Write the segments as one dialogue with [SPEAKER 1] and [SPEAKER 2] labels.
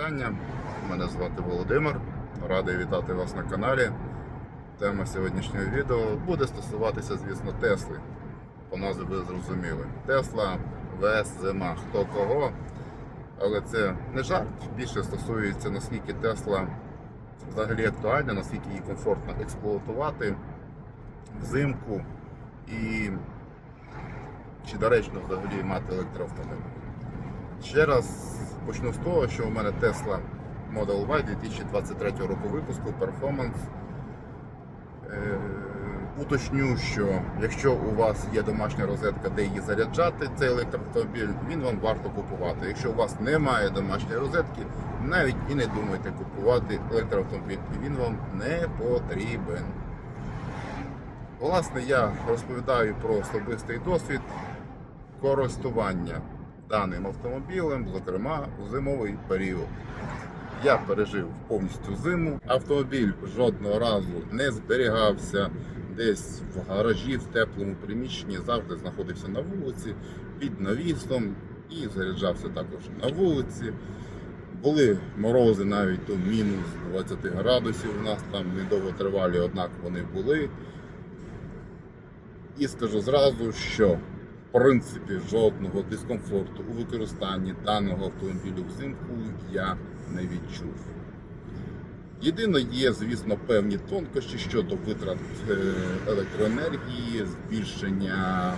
[SPEAKER 1] вітання. Мене звати Володимир. Радий вітати вас на каналі. Тема сьогоднішнього відео буде стосуватися, звісно, Тесли. По назві ви зрозуміли. Тесла, ВС, зима, хто кого. Але це не жарт. Більше стосується наскільки Тесла взагалі актуальна, наскільки її комфортно експлуатувати взимку і чи доречно взагалі мати електроавтомобіль. Ще раз почну з того, що у мене Tesla Model Y 2023 року випуску Performance. Е, уточню, що якщо у вас є домашня розетка, де її заряджати, цей електроавтомобіль, він вам варто купувати. Якщо у вас немає домашньої розетки, навіть і не думайте купувати електроавтомобіль, він вам не потрібен. Власне, я розповідаю про особистий досвід користування даним автомобілем, зокрема у зимовий період. Я пережив повністю зиму. Автомобіль жодного разу не зберігався десь в гаражі, в теплому приміщенні, завжди знаходився на вулиці під навісом і заряджався також на вулиці. Були морози навіть до мінус 20 градусів. У нас там недовго тривалі, однак вони були. І скажу зразу, що принципі жодного дискомфорту у використанні даного автомобілю взимку я не відчув. Єдине є, звісно, певні тонкощі щодо витрат е, електроенергії, збільшення,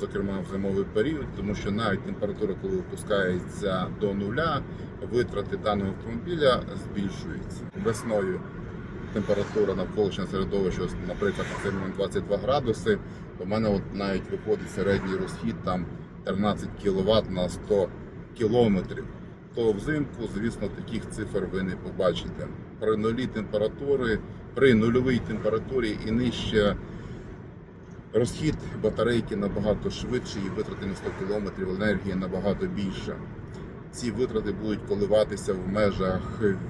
[SPEAKER 1] зокрема в зимовий період, тому що навіть температура, коли опускається до нуля, витрати даного автомобіля збільшуються. Весною температура навколишнього середовища, наприклад, на цей момент 22 градуси, то в мене от навіть виходить середній розхід там 13 кВт на 100 кілометрів. То взимку, звісно, таких цифр ви не побачите. При нулі температури, при нульовій температурі і нижче розхід батарейки набагато швидший і витрати на 100 км енергії набагато більше. Ці витрати будуть коливатися в межах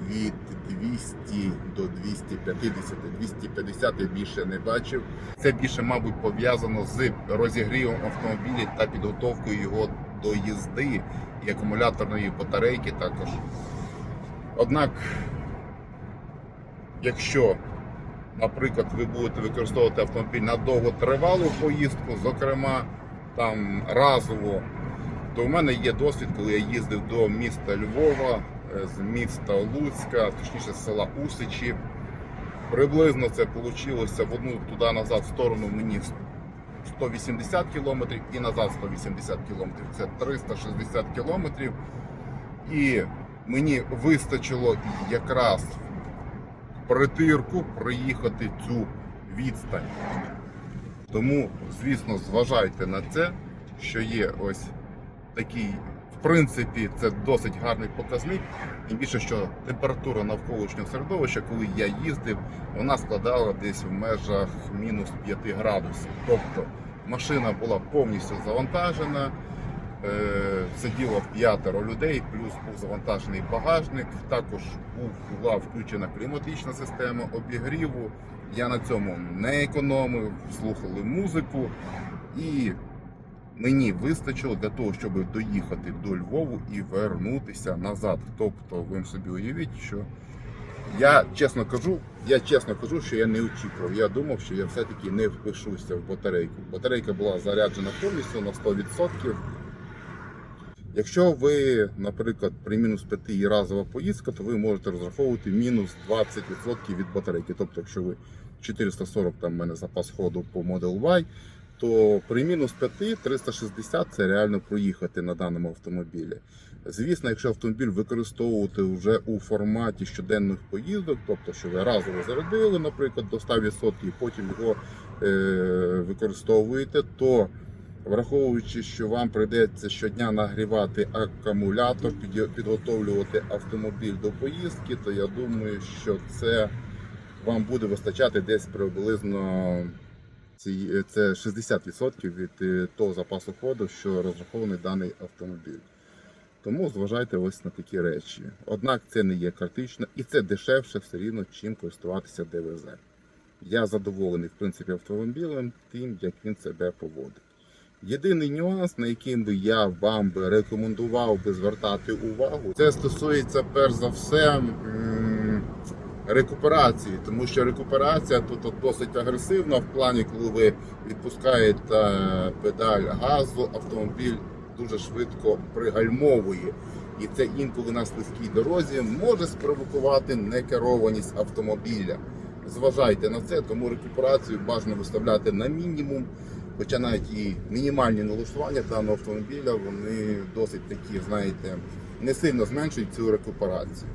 [SPEAKER 1] від 200 до 250. 250 я більше не бачив. Це більше, мабуть, пов'язано з розігрівом автомобіля та підготовкою його до їзди і акумуляторної батарейки також. Однак, якщо, наприклад, ви будете використовувати автомобіль на довготривалу поїздку, зокрема там разово, то в мене є досвід, коли я їздив до міста Львова, е, з міста Луцька, точніше з села Усичі. Приблизно це вийшло в одну туди-назад сторону мені 180 кілометрів і назад 180 кілометрів. Це 360 кілометрів. І мені вистачило якраз притирку проїхати цю відстань. Тому, звісно, зважайте на це, що є ось такий, в принципі, це досить гарний показник. Тим більше, що температура навколишнього середовища, коли я їздив, вона складала десь в межах мінус 5 градусів. Тобто машина була повністю завантажена, е, сиділо п'ятеро людей, плюс був завантажений багажник. Також була включена кліматична система обігріву. Я на цьому не економив, слухали музику і мені вистачило для того, щоб доїхати до Львову і вернутися назад. Тобто, ви собі уявіть, що я чесно кажу, я чесно кажу, що я не очікував. Я думав, що я все-таки не впишуся в батарейку. Батарейка була заряджена повністю на 100%. Якщо ви, наприклад, при мінус 5 і разова поїздка, то ви можете розраховувати мінус 20% від батарейки. Тобто, якщо ви 440 там в мене запас ходу по Model Y, то при мінус 5 360 це реально проїхати на даному автомобілі. Звісно, якщо автомобіль використовувати вже у форматі щоденних поїздок, тобто що ви разово зарядили, наприклад, до 100% і потім його е- використовуєте, то враховуючи, що вам прийдеться щодня нагрівати акумулятор, підготовлювати автомобіль до поїздки, то я думаю, що це вам буде вистачати десь приблизно це 60% від е, того запасу ходу, що розрахований даний автомобіль. Тому зважайте ось на такі речі. Однак це не є критично і це дешевше все рівно, чим користуватися ДВЗ. Я задоволений в принципі автомобілем, тим, як він себе поводить. Єдиний нюанс, на який би я вам би рекомендував би звертати увагу, це стосується перш за все рекуперації, тому що рекуперація тут досить агресивна в плані, коли ви відпускаєте е, педаль газу, автомобіль дуже швидко пригальмовує. І це інколи на слизькій дорозі може спровокувати некерованість автомобіля. Зважайте на це, тому рекуперацію бажано виставляти на мінімум. Хоча навіть і мінімальні налаштування даного автомобіля вони досить такі, знаєте, не сильно зменшують цю рекуперацію.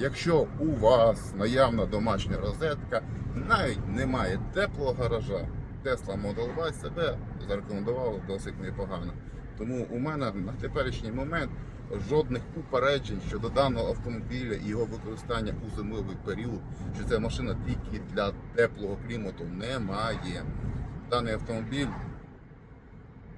[SPEAKER 1] Якщо у вас наявна домашня розетка, навіть немає теплого гаража, Tesla Model Y себе зарекомендувала досить непогано. Тому у мене на теперішній момент жодних упереджень щодо даного автомобіля і його використання у зимовий період, що це машина тільки для теплого клімату, немає. Даний автомобіль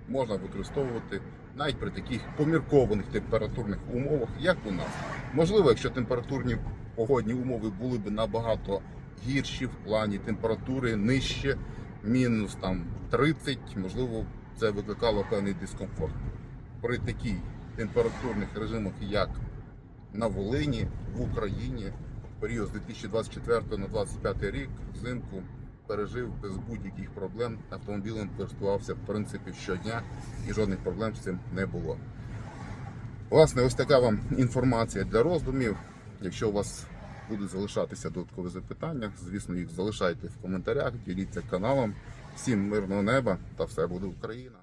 [SPEAKER 1] можна використовувати навіть при таких поміркованих температурних умовах, як у нас. Можливо, якщо температурні погодні умови були б набагато гірші в плані температури нижче, мінус там 30, можливо, це викликало певний дискомфорт. При таких температурних режимах, як на Волині, в Україні, період з 2024 на 2025 рік взимку пережив без будь-яких проблем. Автомобілем користувався в принципі щодня і жодних проблем з цим не було. Власне, ось така вам інформація для роздумів. Якщо у вас будуть залишатися додаткові запитання, звісно, їх залишайте в коментарях, діліться каналом. Всім мирного неба та все буде Україна!